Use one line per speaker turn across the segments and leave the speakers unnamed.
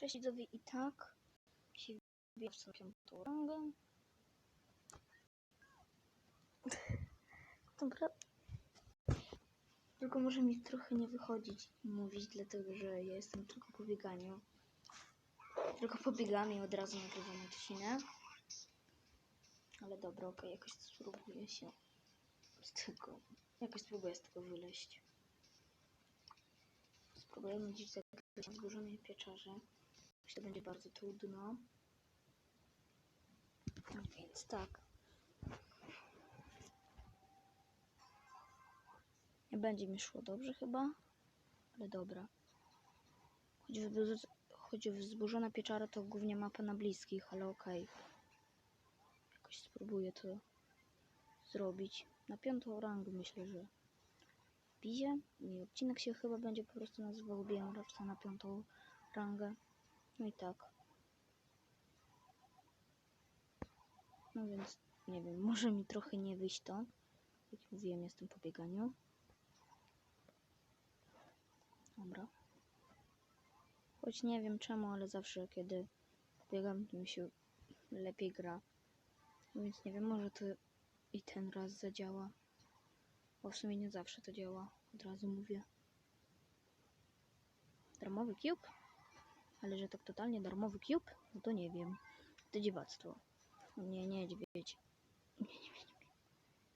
Cześć widzowie i tak się wbiję w sobie piątą rangę. Dobra. Tylko może mi trochę nie wychodzić mówić, dlatego że ja jestem tylko po bieganiu. Tylko pobiegam i od razu nagrywam odcinek. Ale dobra, okej, jakoś spróbuję się z tego, jakoś spróbuję z tego wyleźć. Spróbujemy dziś zagrać zburzonej pieczarze. Myślę, to będzie bardzo trudno. No Więc tak. Nie będzie mi szło dobrze chyba, ale dobra. Choć, wzbu- choć wzburzona pieczara to głównie mapa na bliskich, ale okej. Jakoś spróbuję to zrobić. Na piątą rangę myślę, że wbiję i odcinek się chyba będzie po prostu nazywał Rapsa na piątą rangę. No i tak. No więc nie wiem, może mi trochę nie wyjść to. Jak mówiłem, jestem po bieganiu. Dobra. Choć nie wiem czemu, ale zawsze kiedy biegam, to mi się lepiej gra. No więc nie wiem, może to i ten raz zadziała. Bo w sumie nie zawsze to działa. Od razu mówię. Darmowy cube? Ale że tak totalnie darmowy cube? No to nie wiem. To dziwactwo. Nie, niedźwiedź. Nie, niedźwiedź.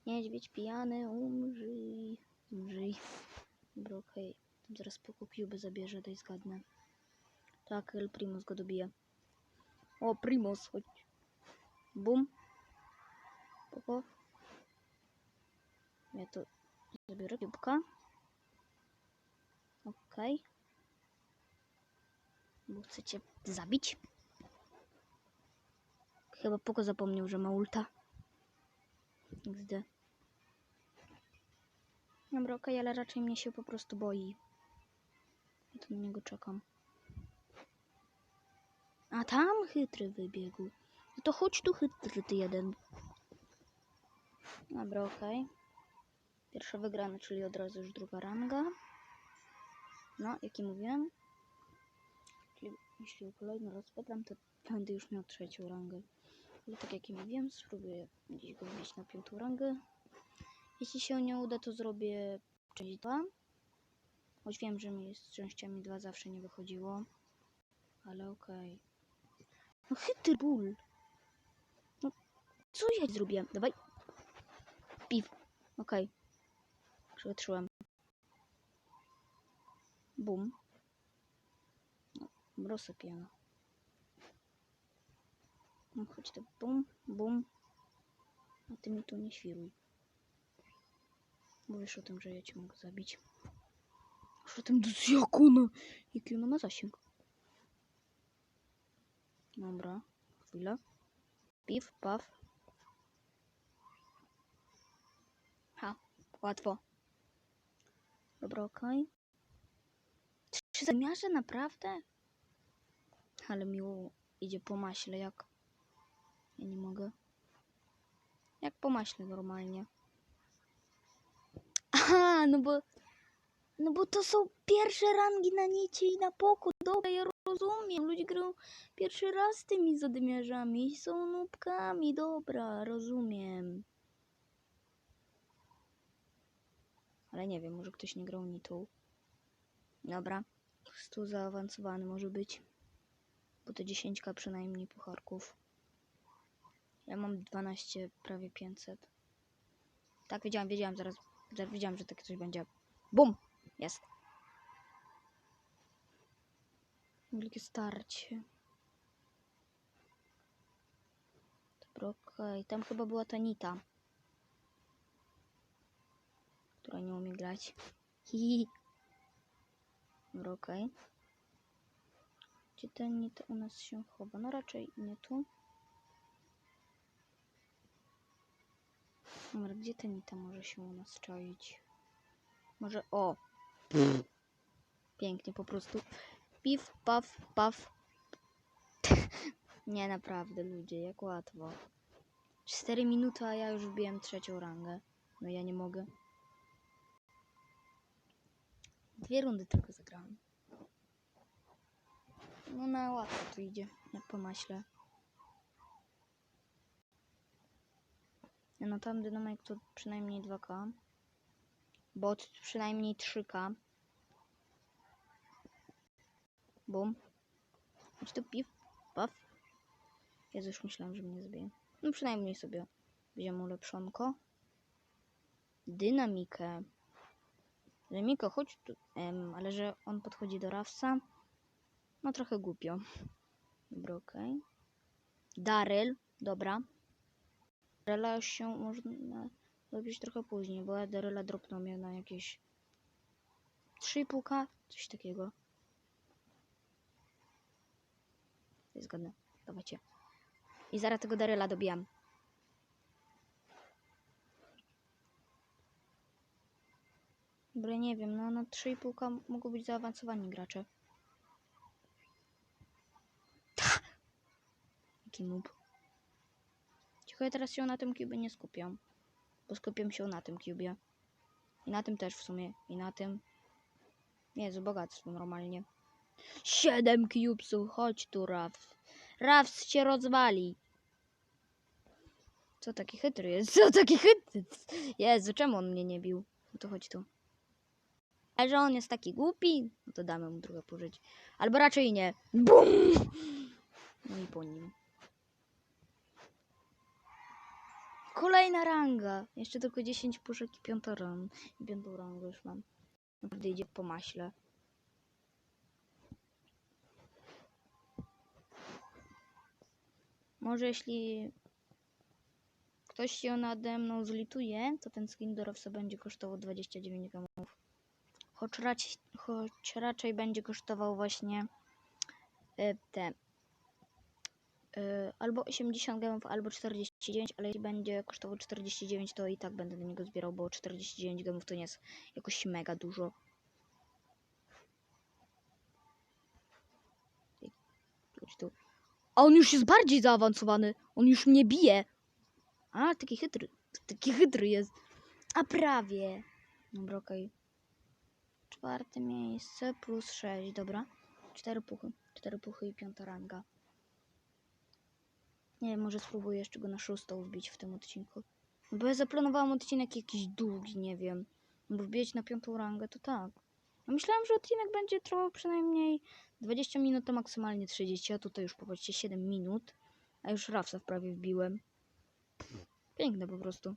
Niedźwiedź pijany, umrzyj. Umrzyj. Dobra, okej. Tam zaraz spoko cube zabierze, daj zgadnę. Tak, El Primus go dobije. O, Primus, chodź. Bum. Spoko. Ja to zabiorę kubka. Okej. Bo chcecie zabić? Chyba Poko zapomniał, że ma ulta. XD. Dobra, okej, ale raczej mnie się po prostu boi. Ja tu na niego czekam. A tam chytry wybiegł. No to chodź tu chytry ty jeden. Dobra, okej. Pierwsza wygrana, czyli od razu już druga ranga. No, jak i mówiłem. Jeśli kolejny raz wygram, to będę już miał trzecią rangę. Ale tak jak i mówiłem, spróbuję gdzieś go wbić na piątą rangę. Jeśli się nie uda, to zrobię część 2. Choć wiem, że mi z częściami 2 zawsze nie wychodziło. Ale okej. No chytry ból. No, co ja zrobiłem? Dawaj. Piw. Okej. Przetrzyłem. Bum. No, rozsypiano. No chodź to bum, bum. A ty mi tu nie świruj. Mówisz o tym, że ja cię mogę zabić. Już o tym, jak ona, jaki ona ma zasięg. Dobra, chwila. Piw, paw. Ha, łatwo. Dobra, okej. Trzy zamiarze, naprawdę? Ale miło idzie po maśle, jak... Ja nie mogę. Jak po maśle normalnie. Aha, no bo... No bo to są pierwsze rangi na nicie i na poku. Dobra, ja rozumiem. Ludzie grają pierwszy raz z tymi zadymiarzami są nubkami. Dobra, rozumiem. Ale nie wiem, może ktoś nie grał nitą. Dobra. Stół zaawansowany może być. Bo to 10 przynajmniej pucharków. Ja mam 12, prawie 500. Tak, wiedziałam, wiedziałam, zaraz, zaraz wiedziałam, że takie coś będzie. Bum! Jest. Wielkie starcie. Dobra, okej. Tam chyba była ta Nita. Która nie umie grać. Hihi. Dobra, okej. Gdzie ta Nita u nas się chowa? No raczej nie tu. Dobra, gdzie ta Nita może się u nas czaić? Może o! Pięknie po prostu. Piw, paw, paw. Nie, naprawdę, ludzie, jak łatwo. 4 minuty, a ja już wbiłem trzecią rangę. No ja nie mogę. Dwie rundy tylko zagrałem. No na łatwo to idzie, jak po maśle. No tam dynamek to przynajmniej 2K. Bot przynajmniej 3K. Bum. Chodź tu piw, paw. Jezu, już myślałam, że mnie zbije. No przynajmniej sobie wziąłem ulepszonko. Dynamikę. Dynamiko, chodź tu. Em, ale że on podchodzi do Rawsa. No trochę głupio. Dobra, okej. Daryl, dobra. Daryla już się można zrobić trochę później, bo ja Daryla dropnął mnie na jakieś 3,5k, coś takiego. To jest zgodne. Dawajcie. I zaraz tego Daryla dobijam. Dobra, nie wiem, no na 3,5k mogą być zaawansowani gracze. Jaki noob. Teraz się na tym cubie nie skupiam. Bo skupiam się na tym cubie. I na tym też w sumie. I na tym. Jezu, bogactwo normalnie. Siedem cubesów, chodź tu, Rafs. Rafs się rozwali. Co taki chytry jest? Co taki chytry? Jezu, czemu on mnie nie bił? No to chodź tu. A że on jest taki głupi, no to damy mu trochę pożyć. Albo raczej nie. BUM! No i po nim. Kolejna ranga. Jeszcze tylko 10 puszek i piąta ran. I piątą rangę już mam. Naprawdę idzie po maśle. Może jeśli ktoś się nade mną zlituje, to ten skin do Rowsa będzie kosztował 29 gemów. Choć raczej, choć raczej będzie kosztował właśnie e, te albo 80 gemów, albo 49, ale jeśli będzie kosztował 49, to i tak będę do niego zbierał, bo 49 gemów to nie jest jakoś mega dużo. A on już jest bardziej zaawansowany. On już mnie bije. A, taki chytry. Taki chytry jest. A prawie. Dobra, okej. Czwarte miejsce plus 6, dobra. Cztery puchy. Cztery puchy i piąta ranga. Nie wiem, może spróbuję jeszcze go na szóstą wbić w tym odcinku. No Bo ja zaplanowałam odcinek jakiś długi, nie wiem. No Bo wbić na piątą rangę to tak. Ja myślałam, że odcinek będzie trwał przynajmniej 20 minut, to maksymalnie 30, a tutaj już popatrzcie 7 minut. A już Rafsa prawie wbiłem. Piękne po prostu.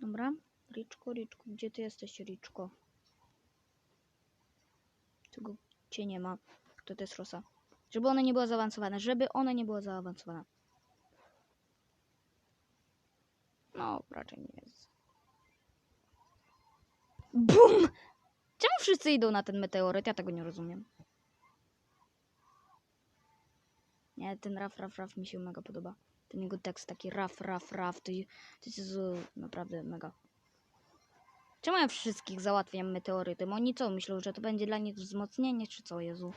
Dobra. Riczko, Riczko, gdzie ty jesteś, Riczko? Tego cię nie ma. To to jest Rosa. Żeby ona nie była zaawansowana. Żeby ona nie była zaawansowana. No, raczej nie jest. BUM! Czemu wszyscy idą na ten meteoryt? Ja tego nie rozumiem. Nie, ten raf, raf, raf mi się mega podoba. Ten jego tekst taki raf, raf, raf. To, to jest naprawdę mega. Czemu ja wszystkich załatwiam meteorytem? Oni co, myślą, że to będzie dla nich wzmocnienie, czy co, Jezu?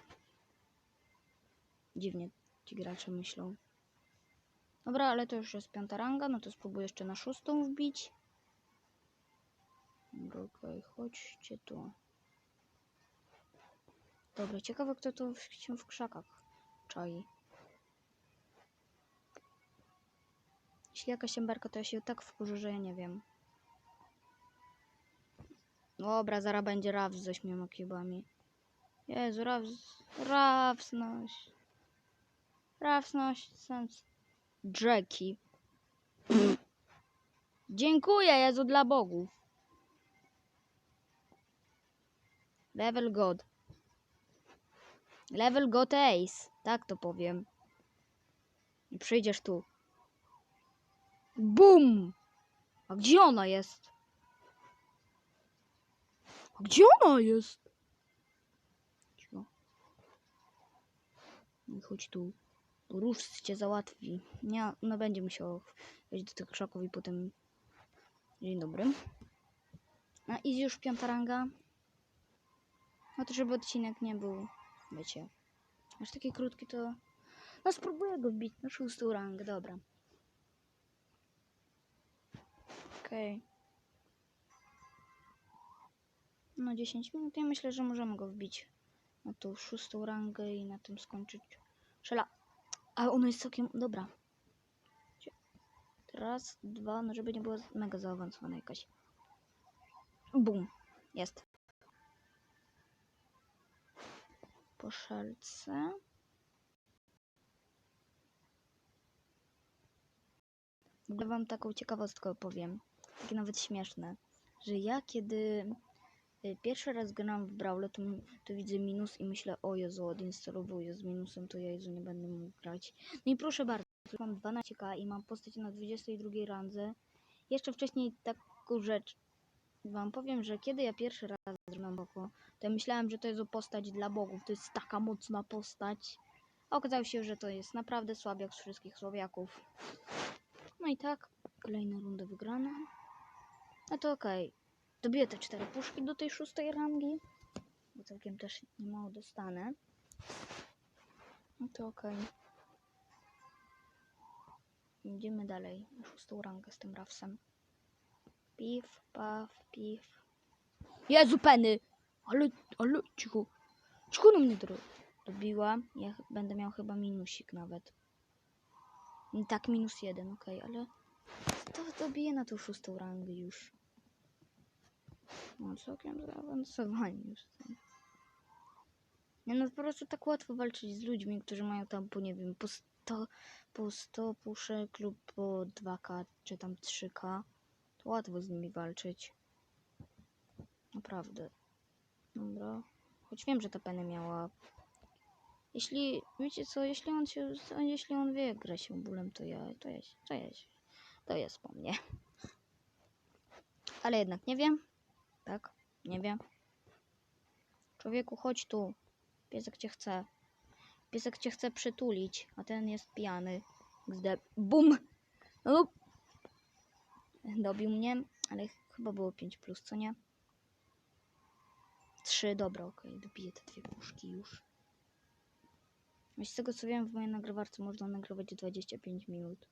Dziwnie ci gracze myślą. Dobra, ale to już jest piąta ranga, no to spróbuję jeszcze na szóstą wbić. Dobra, okej, chodźcie tu. Dobra, ciekawe kto to w- się w krzakach czai. Jeśli jakaś emberka, to ja się tak wkurzę, że ja nie wiem. Dobra, zaraz będzie Raw z ośmioma cubami. Jezu, Raw... Rawsność. Rawsność, sens. Jackie. Dziękuję, Jezu, dla bogów. Level God. Level God Ace. Tak to powiem. I przyjdziesz tu. Bum! A gdzie ona jest? Gdzie ona jest? Cicho. No Chodź tu. Róż cię załatwi. Nie, no będzie musiał wejść do tych krzaków i potem... Dzień dobry. A idzie już piąta ranga. No to żeby odcinek nie był, wiecie, aż taki krótki to... No spróbuję go wbić na szóstą rangę, dobra. Okej. No 10 minut. Ja myślę, że możemy go wbić na tą szóstą rangę i na tym skończyć. Szela. A ono jest całkiem dobra. Raz, dwa, no żeby nie była mega zaawansowana jakaś. Bum. Jest. Po szelce. W ogóle wam taką ciekawostkę opowiem. Takie nawet śmieszne. Że ja kiedy pierwszy raz gram w Brawle, to, to widzę minus i myślę, o Jezu, odinstalowuję z minusem, to ja Jezu nie będę mógł grać. No i proszę bardzo, mam 12k i mam postać na 22 randze. Jeszcze wcześniej taką rzecz wam powiem, że kiedy ja pierwszy raz zrobiłam boko, to ja myślałem, że to jest postać dla bogów, to jest taka mocna postać. A okazało się, że to jest naprawdę słabiak z wszystkich słabiaków. No i tak, kolejna runda wygrana. No to okej. Dobiję te cztery puszki do tej szóstej rangi. Bo całkiem też nie mało dostanę. No to okej. Idziemy dalej na szóstą rangę z tym Rawsem. Pif, paf, pif. Jezu, Penny! Ale, ale, cicho. Cicho na mnie dobiła. Ja będę miał chyba minusik nawet. I tak, minus jeden, okej, ale to dobiję na tą szóstą rangę już. No, całkiem zaawansowani już są. Nie no, po prostu tak łatwo walczyć z ludźmi, którzy mają tam po, nie wiem, po 100, po 100 puszek lub po 2k, czy tam 3k. To łatwo z nimi walczyć. Naprawdę. Dobra. Choć wiem, że ta Penny miała... Jeśli, wiecie co, jeśli on się, jeśli on wie grać się bólem, to ja, to jest, to jest, to jest po mnie. Ale jednak nie wiem. Tak, nie wiem. Człowieku, chodź tu. Piesek cię chce. Piesek cię chce przytulić, a ten jest pijany. Gdy bum! No. Dobił mnie, ale ch- chyba było 5 plus, co nie? 3, dobra, okej, dobiję te dwie puszki już. Z tego co wiem, w mojej nagrywarce można nagrywać 25 minut.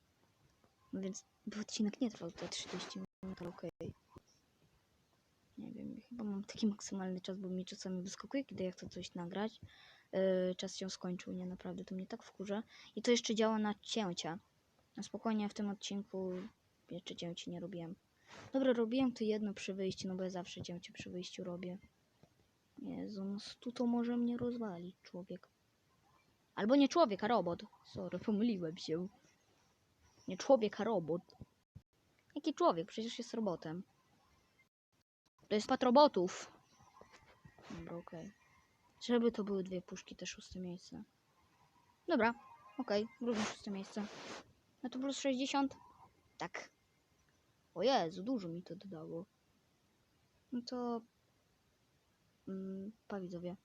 No więc bo odcinek nie trwał te 30 minut, okej. Chyba mam taki maksymalny czas, bo mi czasami wyskakuje, kiedy ja chcę coś nagrać. Yy, czas się skończył, nie naprawdę, to mnie tak wkurza. I to jeszcze działa na cięcia. Na spokojnie w tym odcinku jeszcze cięci nie robiłem. Dobra, robiłem to jedno przy wyjściu, no bo ja zawsze cięcie przy wyjściu robię. Jezu, no tu to może mnie rozwalić człowiek. Albo nie człowiek, a robot. Sorry, pomyliłem się. Nie człowiek, a robot. Jaki człowiek? Przecież jest robotem. To jest pat robotów. Dobra, okej. Żeby to były dwie puszki, te szóste miejsce. Dobra, okej, również szóste miejsce. No to plus 60? Tak. O Jezu, dużo mi to dodało. No to... Mm, pa widzowie.